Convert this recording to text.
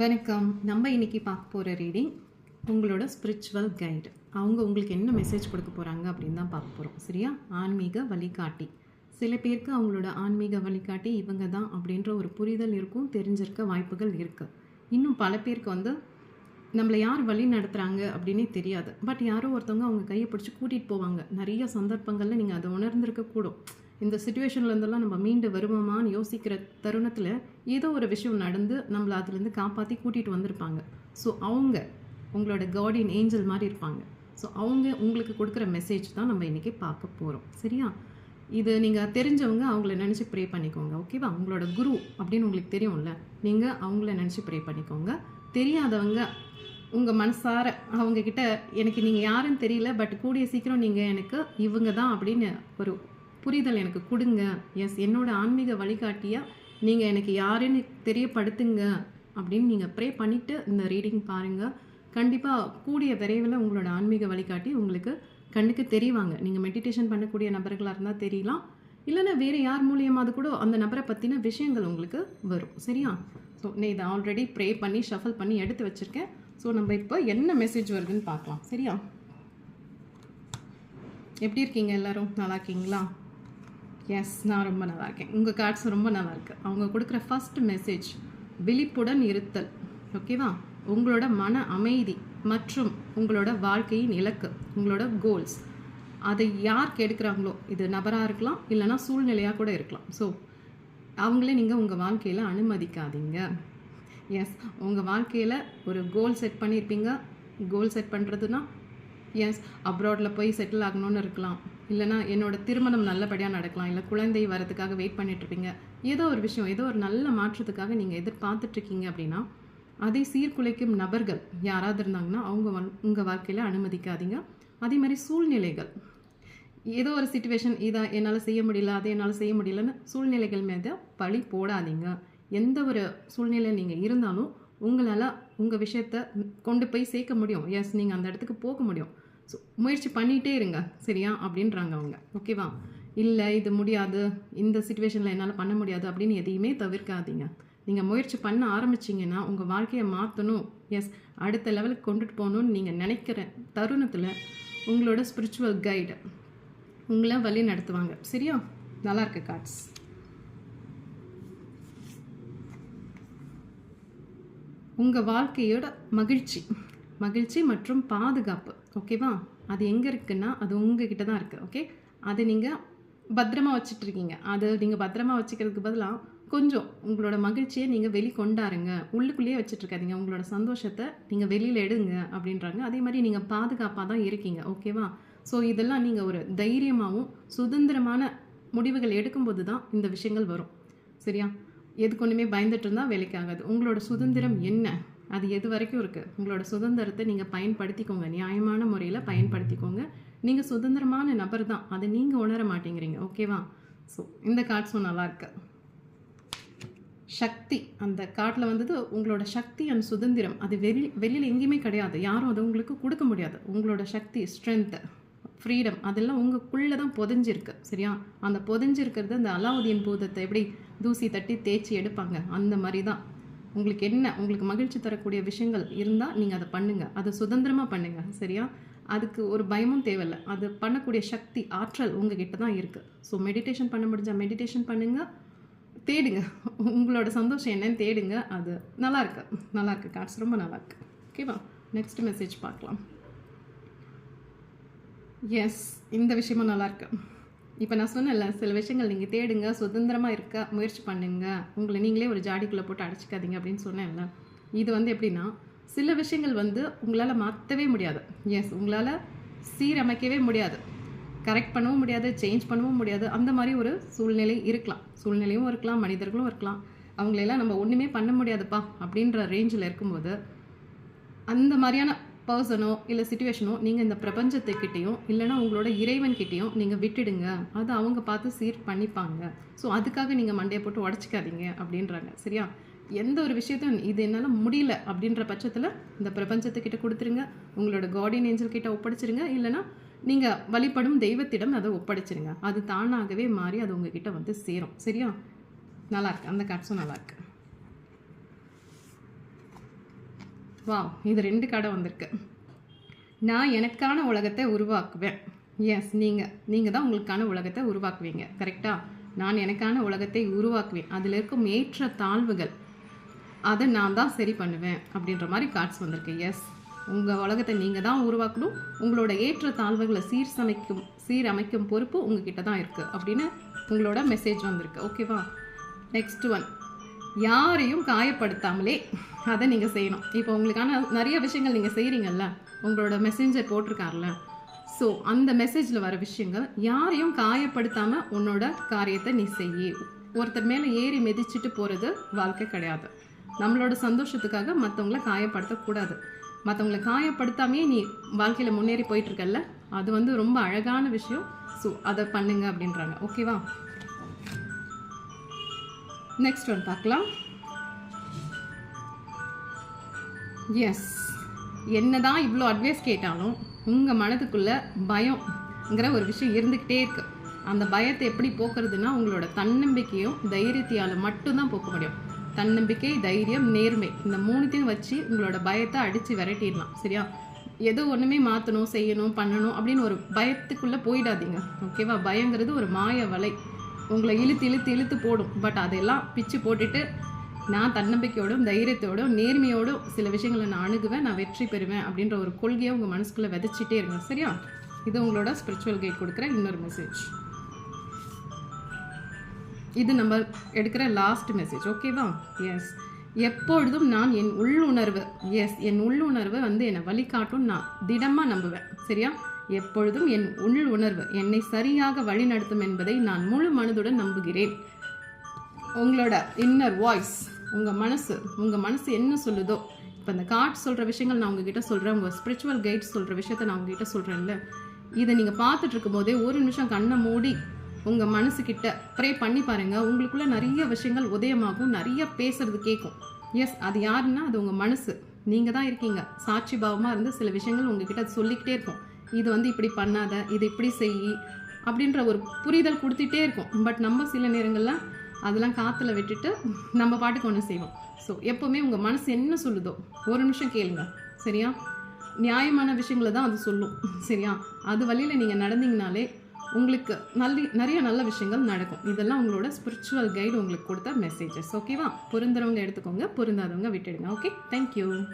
வணக்கம். நம்ம இன்றைக்கி பார்க்க போகிற ரீடிங் உங்களோட ஸ்பிரிச்சுவல் கைடு அவங்க உங்களுக்கு என்ன மெசேஜ் கொடுக்க போகிறாங்க அப்படின்னு தான் பார்க்க போகிறோம் சரியா? ஆன்மீக வழிகாட்டி. சில பேருக்கு அவங்களோட ஆன்மீக வழிகாட்டி இவங்க தான் அப்படின்ற ஒரு புரிதல் இருக்கும் தெரிஞ்சிருக்க வாய்ப்புகள் இருக்குது இன்னும் பல பேருக்கு வந்து நம்மளை யார் வழி நடத்துகிறாங்க அப்படின்னே தெரியாது. பட் யாரோ ஒருத்தவங்க அவங்க கையை பிடிச்சி கூட்டிகிட்டு போவாங்க. நிறைய சந்தர்ப்பங்களில் நீங்கள் அதை உணர்ந்திருக்க கூடும். இந்த சுச்சுவேஷன்லேருந்தெல்லாம் நம்ம மீண்டு வருவோமான்னு யோசிக்கிற தருணத்தில் ஏதோ ஒரு விஷயம் நடந்து நம்மளை அதுலேருந்து காப்பாற்றி கூட்டிகிட்டு வந்திருப்பாங்க. ஸோ அவங்க உங்களோட கார்டியன் ஏஞ்சல் மாதிரி இருப்பாங்க. ஸோ அவங்க உங்களுக்கு கொடுக்குற மெசேஜ் தான் நம்ம இன்றைக்கி பார்க்க போகிறோம் சரியா? இது நீங்கள் தெரிஞ்சவங்க அவங்கள நினச்சி ப்ரே பண்ணிக்கோங்க ஓகேவா உங்களோட குரு அப்படின்னு உங்களுக்கு தெரியும்ல. நீங்கள் அவங்கள நினச்சி ப்ரே பண்ணிக்கோங்க. தெரியாதவங்க உங்கள் மனசார அவங்கக்கிட்ட எனக்கு நீங்கள் யாருன்னு தெரியல பட் கூடிய சீக்கிரம் நீங்கள் எனக்கு இவங்க தான் அப்படின்னு ஒரு புரிதல் எனக்கு கொடுங்க. எஸ் என்னோட ஆன்மீக வழிகாட்டியாக நீங்கள் எனக்கு யாருன்னு தெரியப்படுத்துங்க அப்படின்னு நீங்கள் ப்ரே பண்ணிவிட்டு இந்த ரீடிங் பாருங்கள் கண்டிப்பாக கூடிய விரைவில் உங்களோட ஆன்மீக வழிகாட்டி உங்களுக்கு கண்ணுக்கு தெரிவாங்க. நீங்கள் மெடிடேஷன் பண்ணக்கூடிய நபர்களாக இருந்தால் தெரியலாம். இல்லைன்னா வேறு யார் மூலியமாவது கூட அந்த நபரை பற்றின விஷயங்கள் உங்களுக்கு வரும். சரியா? ஸோ நான் இதை ஆல்ரெடி ப்ரே பண்ணி ஷஃபல் பண்ணி எடுத்து வச்சுருக்கேன். ஸோ நம்ம இப்போ என்ன மெசேஜ் வருதுன்னு பார்க்கலாம். சரியா? எப்படி இருக்கீங்க எல்லோரும்? நல்லா இருக்கீங்களா? எஸ் நான் ரொம்ப நல்லா இருக்கேன். உங்கள் கார்ட்ஸ் ரொம்ப நல்லா இருக்குது அவங்க கொடுக்குற ஃபர்ஸ்ட் மெசேஜ் விழிப்புடன் இருத்தல். ஓகேவா உங்களோட மன அமைதி மற்றும் உங்களோட வாழ்க்கையின் இலக்கு உங்களோட கோல்ஸ் அதை யார் கெடுக்கிறாங்களோ இது நபராக இருக்கலாம் இல்லைனா சூழ்நிலையாக கூட இருக்கலாம். ஸோ அவங்களே நீங்கள் உங்கள் வாழ்க்கையில் அனுமதிக்காதீங்க. எஸ் உங்கள் வாழ்க்கையில் ஒரு கோல் செட் பண்ணியிருப்பீங்க கோல் செட் பண்ணுறதுனா எஸ் அப்ராடில் போய் செட்டில் ஆகணும்னு இருக்கலாம். இல்லைனா என்னோட திருமணம் நல்லபடியாக நடக்கலாம் இல்லை குழந்தை வரதுக்காக வெயிட் பண்ணிகிட்ருப்பீங்க ஏதோ ஒரு விஷயம் ஏதோ ஒரு நல்ல மாற்றத்துக்காக நீங்கள் எதிர்பார்த்துட்ருக்கீங்க அப்படின்னா அதை சீர்குலைக்கும் நபர்கள் யாராவது இருந்தாங்கன்னா அவங்க உங்கள் வாழ்க்கையில் அனுமதிக்காதீங்க. அதே மாதிரி சூழ்நிலைகள். ஏதோ ஒரு சுச்சுவேஷன் இதை என்னால் செய்ய முடியல அதை என்னால் செய்ய முடியலன்னு சூழ்நிலைகள் மீது பழி போடாதீங்க. எந்த ஒரு சூழ்நிலை நீங்கள் இருந்தாலும் உங்களால் உங்கள் விஷயத்த கொண்டு போய் சேர்க்க முடியும். எஸ் நீங்கள் அந்த இடத்துக்கு போக முடியும். ஸோ முயற்சி பண்ணிகிட்டே இருங்க. சரியா? அப்படின்றாங்க அவங்க. ஓகேவா இல்லை இது முடியாது. இந்த சுச்சுவேஷனில் என்னால் பண்ண முடியாது அப்படின்னு எதையுமே தவிர்க்காதீங்க. நீங்கள் முயற்சி பண்ண ஆரம்பிச்சிங்கன்னா உங்கள் வாழ்க்கையை மாற்றணும் எஸ் அடுத்த லெவலுக்கு கொண்டுட்டு போகணும்னு நீங்கள் நினைக்கிற தருணத்தில் உங்களோட ஸ்பிரிச்சுவல் கைடு உங்களை வழி நடத்துவாங்க. சரியா? நல்லா இருக்கு கார்ட்ஸ் உங்கள் வாழ்க்கையோட மகிழ்ச்சி. மகிழ்ச்சி மற்றும் பாதுகாப்பு ஓகேவா அது எங்கே இருக்குன்னா அது உங்ககிட்ட தான் இருக்குது ஓகே அதை நீங்கள் பத்திரமா வச்சுட்ருக்கீங்க அதை அது நீங்கள் பத்திரமா வச்சுக்கிறதுக்கு பதிலாக கொஞ்சம் உங்களோட மகிழ்ச்சியை நீங்கள் வெளி கொண்டாருங்க உள்ளுக்குள்ளேயே வச்சுட்ருக்காதீங்க உங்களோட சந்தோஷத்தை நீங்கள் வெளியில் எடுங்க அப்படின்றாங்க. அதே மாதிரி நீங்கள் பாதுகாப்பாக தான் இருக்கீங்க ஓகேவா ஸோ இதெல்லாம் நீங்கள் ஒரு தைரியமாகவும் சுதந்திரமான முடிவுகள் எடுக்கும்போது தான் இந்த விஷயங்கள் வரும். சரியா? எதுக்கு ஒன்றுமே பயந்துட்டு இருந்தால் வேலைக்கு ஆகாது. உங்களோட சுதந்திரம் என்ன? அது எது வரைக்கும் இருக்குது உங்களோட சுதந்திரத்தை நீங்கள் பயன்படுத்திக்கோங்க. நியாயமான முறையில் பயன்படுத்திக்கோங்க. நீங்கள் சுதந்திரமான நபர் தான். அதை நீங்கள் உணர மாட்டேங்கிறீங்க. ஓகேவா ஸோ இந்த கார்ட்ஸும் நல்லாயிருக்கு சக்தி. அந்த காட்டில் வந்தது உங்களோட சக்தி அண்ட் சுதந்திரம். அது வெளி வெளியில் எங்கேயுமே கிடையாது. யாரும் அதை உங்களுக்கு கொடுக்க முடியாது. உங்களோட சக்தி ஸ்ட்ரென்த்து ஃப்ரீடம் அதெல்லாம் உங்களுக்குள்ளே தான் புதஞ்சிருக்கு. சரியா? அந்த புதஞ்சிருக்கிறது அந்த அலாவுதீன் பூதத்தை எப்படி தூசி தட்டி தேய்ச்சி எடுப்பாங்க. அந்த மாதிரி தான். உங்களுக்கு என்ன உங்களுக்கு மகிழ்ச்சி தரக்கூடிய விஷயங்கள் இருந்தால் நீங்கள் அதை பண்ணுங்கள் அதை சுதந்திரமாக பண்ணுங்கள் சரியா? அதுக்கு ஒரு பயமும் தேவையில்லை. அது பண்ணக்கூடிய சக்தி ஆற்றல் உங்ககிட்ட தான் இருக்குது ஸோ மெடிடேஷன் பண்ண முடிஞ்சால் மெடிடேஷன் பண்ணுங்கள் தேடுங்க. உங்களோட சந்தோஷம் என்னன்னு தேடுங்க. அது நல்லாயிருக்கு நல்லாயிருக்கு காட்ஸ் கார்ட்ஸ் ரொம்ப நல்லாயிருக்கு ஓகேவா நெக்ஸ்ட் மெசேஜ் பார்க்கலாம். எஸ் இந்த விஷயமும் நல்லாயிருக்கு இப்போ நான் சொன்னேன்ல சில விஷயங்கள் நீங்கள் தேடுங்க சுதந்திரமாக இருக்க முயற்சி பண்ணுங்க. உங்களை நீங்களே ஒரு ஜாடிக்குள்ளே போட்டு அடைச்சிக்காதீங்க அப்படின்னு சொன்னேன்ல. இது வந்து எப்படின்னா சில விஷயங்கள் வந்து உங்களால் மாற்றவே முடியாது. எஸ் உங்களால் சீரமைக்கவே முடியாது. கரெக்ட் பண்ணவும் முடியாது சேஞ்ச் பண்ணவும் முடியாது. அந்த மாதிரி ஒரு சூழ்நிலை இருக்கலாம். சூழ்நிலையும் இருக்கலாம் மனிதர்களும் இருக்கலாம். அவங்களெல்லாம் நம்ம ஒன்றுமே பண்ண முடியாதுப்பா அப்படின்ற ரேஞ்சில் இருக்கும்போது அந்த மாதிரியான பர்சனோ இல்லை சுச்சுவேஷனோ நீங்கள் இந்த பிரபஞ்சத்துக்கிட்டேயும் இல்லைனா உங்களோட இறைவன்கிட்டேயும் நீங்கள் விட்டுடுங்க. அதை அவங்க பார்த்து சீர் பண்ணிப்பாங்க. ஸோ அதுக்காக நீங்கள் மண்டையை போட்டு உடச்சிக்காதீங்க அப்படின்றாங்க. சரியா? எந்த ஒரு விஷயத்தையும் இது என்னால் முடியல அப்படின்ற பட்சத்தில் இந்த பிரபஞ்சத்துக்கிட்ட கொடுத்துருங்க. உங்களோட கார்டியன் ஏஞ்சல் கிட்ட ஒப்படைச்சிருங்க. இல்லைனா நீங்கள் வழிபடும் தெய்வத்திடம் அதை ஒப்படைச்சிருங்க. அது தானாகவே மாறி அது உங்ககிட்ட வந்து சேரும். சரியா? நல்லாயிருக்கு அந்த காட்ஸும் நல்லாயிருக்கு இருக்கு வா இது ரெண்டு கடை வந்திருக்கு. நான் எனக்கான உலகத்தை உருவாக்குவேன். எஸ் நீங்கள் நீங்கள் தான் உங்களுக்கான உலகத்தை உருவாக்குவீங்க கரெக்டாக நான் எனக்கான உலகத்தை உருவாக்குவேன். அதில் இருக்கும் ஏற்ற தாழ்வுகள் அதை நான் தான் சரி பண்ணுவேன் அப்படின்ற மாதிரி கார்ட்ஸ் வந்திருக்கு. எஸ் உங்கள் உலகத்தை நீங்கள் தான் உருவாக்கணும். உங்களோட ஏற்ற தாழ்வுகளை சீர் சமைக்கும் சீரமைக்கும் பொறுப்பு உங்ககிட்ட தான் இருக்குது அப்படின்னு உங்களோட மெசேஜ் வந்திருக்கு. ஓகேவா நெக்ஸ்ட் ஒன் யாரையும் காயப்படுத்தாமலே அதை நீங்கள் செய்யணும். இப்போ உங்களுக்கான நிறைய விஷயங்கள் நீங்கள் செய்கிறீங்கல்ல உங்களோட மெசேஞ்சர் போட்டிருக்காருல்ல ஸோ அந்த மெசேஜில் வர விஷயங்கள் யாரையும் காயப்படுத்தாமல் உன்னோட காரியத்தை நீ செய்ய. ஒருத்தர் மேலே ஏறி மிதிச்சிட்டு போகிறது வாழ்க்கை கிடையாது. நம்மளோட சந்தோஷத்துக்காக மற்றவங்கள காயப்படுத்தக்கூடாது மற்றவங்கள காயப்படுத்தாமே நீ வாழ்க்கையில் முன்னேறி போயிட்டுருக்கல்ல அது வந்து ரொம்ப அழகான விஷயம். ஸோ அதை பண்ணுங்க அப்படின்றாங்க. ஓகேவா நெக்ஸ்ட் ஒன் பார்க்கலாம். எஸ் என்னதான் இவ்வளோ அட்வைஸ் கேட்டாலும் உங்கள் மனதுக்குள்ளே பயம்ங்கிற ஒரு விஷயம் இருந்துக்கிட்டே இருக்குது அந்த பயத்தை எப்படி போக்குறதுன்னா உங்களோட தன்னம்பிக்கையும் தைரியத்தையால் மட்டும்தான் போக்க முடியும். தன்னம்பிக்கை தைரியம் நேர்மை இந்த மூணுத்தையும் வச்சு உங்களோட பயத்தை அடித்து விரட்டிடலாம். சரியா? ஏதோ ஒன்றுமே மாற்றணும் செய்யணும் பண்ணணும் அப்படின்னு ஒரு பயத்துக்குள்ளே போயிடாதீங்க. ஓகேவா பயங்கிறது ஒரு மாய வலை. உங்களை இழுத்து இழுத்து இழுத்து போடும். பட் அதெல்லாம் பிச்சு போட்டுட்டு நான் தன்னம்பிக்கையோடும் தைரியத்தோடும் நேர்மையோடும் சில விஷயங்களை நான் அணுகுவேன் நான் வெற்றி பெறுவேன் அப்படின்ற ஒரு கொள்கையை உங்கள் மனசுக்குள்ளே விதைச்சிட்டே இருங்க. சரியா? இது உங்களோட ஸ்பிரிச்சுவல் கைட் கொடுக்குற இன்னொரு மெசேஜ் இது நம்ம எடுக்கிற லாஸ்ட் மெசேஜ் ஓகேவா எஸ் எப்பொழுதும் நான் என் உள்ளுணர்வு எஸ் என் உள்ளுணர்வு வந்து என்னை வழிகாட்டும் நான் திடமாக நம்புவேன். சரியா? எப்பொழுதும் என் உள் உணர்வு என்னை சரியாக வழிநடத்தும் என்பதை நான் முழு மனதுடன் நம்புகிறேன். உங்களோட இன்னர் வாய்ஸ் உங்கள் மனசு உங்கள் மனசு என்ன சொல்லுதோ இப்போ இந்த கார்ட் சொல்கிற விஷயங்கள் நான் உங்ககிட்ட சொல்கிறேன் உங்கள் ஸ்பிரிச்சுவல் கைட் சொல்கிற விஷயத்த நான் உங்ககிட்ட சொல்கிறேன்ல இதை நீங்கள் பார்த்துட்டு இருக்கும்போதே ஒரு நிமிஷம் கண்ணை மூடி உங்கள் மனசுக்கிட்ட ப்ரே பண்ணி பாருங்கள் உங்களுக்குள்ளே நிறைய விஷயங்கள் உதயமாகும் நிறைய பேசுறது கேட்கும். எஸ் அது யாருன்னா அது உங்கள் மனசு. நீங்கள் தான் இருக்கீங்க. சாட்சி பாவமாக இருந்து சில விஷயங்கள் உங்ககிட்ட சொல்லிக்கிட்டே இருக்கும். இது வந்து இப்படி பண்ணாத இது இப்படி செய் அப்படின்ற ஒரு புரிதல் கொடுத்துட்டே இருக்கும். பட் நம்ம சில நேரங்களில் அதெல்லாம் காற்றுல விட்டுட்டு நம்ம பாட்டுக்கு ஒன்று செய்வோம். ஸோ எப்போவுமே உங்கள் மனசு என்ன சொல்லுதோ ஒரு நிமிஷம் கேளுங்க. சரியா? நியாயமான விஷயங்களை தான் அது சொல்லும். சரியா? அது வழியில் நீங்கள் நடந்தீங்கனாலே உங்களுக்கு நல்ல நிறைய நல்ல விஷயங்கள் நடக்கும். இதெல்லாம் உங்களோட ஸ்பிரிச்சுவல் கைடு உங்களுக்கு கொடுத்த மெசேஜஸ் ஓகேவா பொருந்துறவங்க எடுத்துக்கோங்க. பொருந்தாதவங்க விட்டுடுங்க. Okay thank you